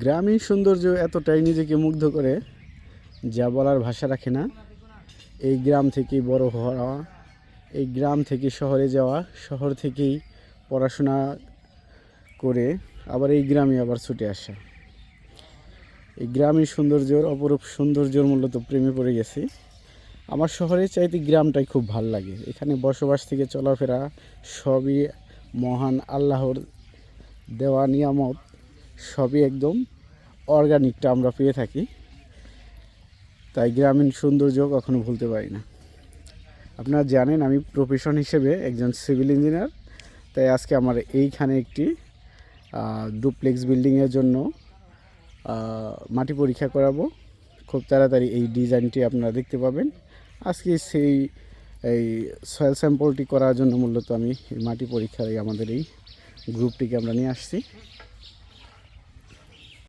গ্রামীণ সৌন্দর্য এতটাই নিজেকে মুগ্ধ করে যা বলার ভাষা রাখে না। এই গ্রাম থেকেই বড় হওয়া, এই গ্রাম থেকে শহরে যাওয়া, শহর থেকেই পড়াশোনা করে আবার এই গ্রামে আবার ছুটে আসা। এই গ্রামীণ সৌন্দর্যর অপরূপ সৌন্দর্যর মূলত প্রেমে পড়ে গেছি। আমার শহরে চাইতে গ্রামটাই খুব ভালো লাগে। এখানে বসবাস থেকে চলাফেরা সবই মহান আল্লাহর দেওয়া নিয়ামত। সবই একদম অর্গানিকটা আমরা পেয়ে থাকি। তাই গ্রামীণ সৌন্দর্য কখনো ভুলতে পারি না। আপনারা জানেন আমি প্রফেশন হিসেবে একজন সিভিল ইঞ্জিনিয়ার তাই আজকে আমার এইখানে একটি ডুপ্লেক্স বিল্ডিংয়ের জন্য মাটি পরীক্ষা করাবো। খুব তাড়াতাড়ি এই ডিজাইনটি আপনারা দেখতে পাবেন। আজকে সেই, এই সয়েল স্যাম্পলটি করার জন্য মূলত আমি মাটি পরীক্ষায় আমাদের এই গ্রুপটিকে আমরা নিয়ে আসছি।